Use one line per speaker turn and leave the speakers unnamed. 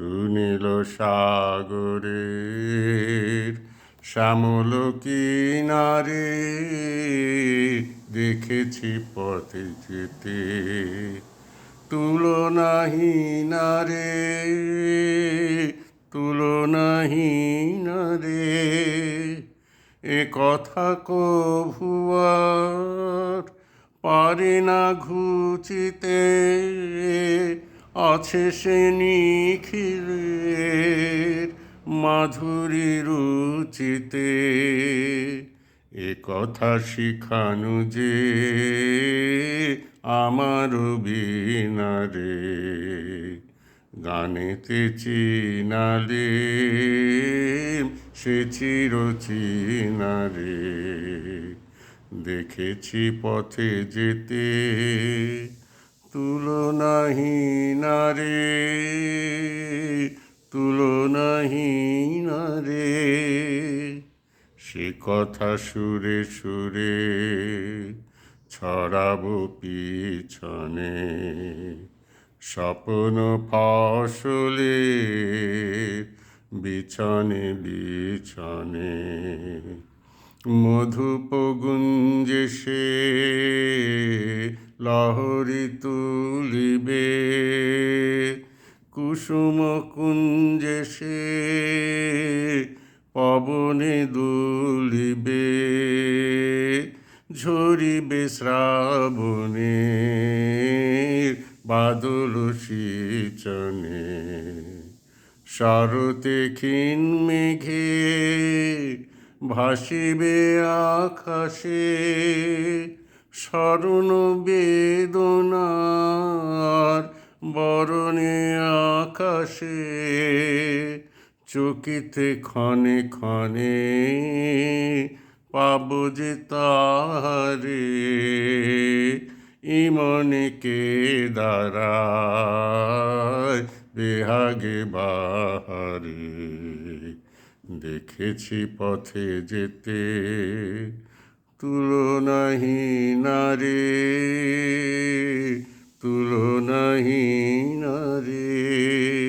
সুনীল সাগরের শ্যামল কিনারে দেখেছি পথে যেতে। তুলনাহীন রে তুলনাহীন রে এ কথা কভুয়ার পারে না ঘুচিতে। আছে সে নিখিলের মাধুরী রুচিতে। এ কথা শিখানু যে আমার বিনারে, গানেতে চিনালে সে চির চিনারে। দেখেছি পথে যেতে তুলনাহীন রে তুলনাহীন রে সে কথা সুরে সুরে ছড়াবো পিছনে, স্বপ্ন ফসলে বিছনে বিছনে। মধুপ গুঞ্জে সে লহরি তুলিবে, কুসুম কুঞ্জে সে পবনে দুলিবে, ঝরিবে শ্রাবণে বাদল সিচনে। শরতে ক্ষীণ মেঘে ভাসিবে আকাশে স্মরণ বেদনার বরণে আকাশে, চকিতে ক্ষণে ক্ষণে পাব যে তাহারে, ইমনে কে দাঁড়ায় বেহাগে বাহারে। দেখেছি পথে যেতে তুলনাহি নারে তুলনাহি নারে।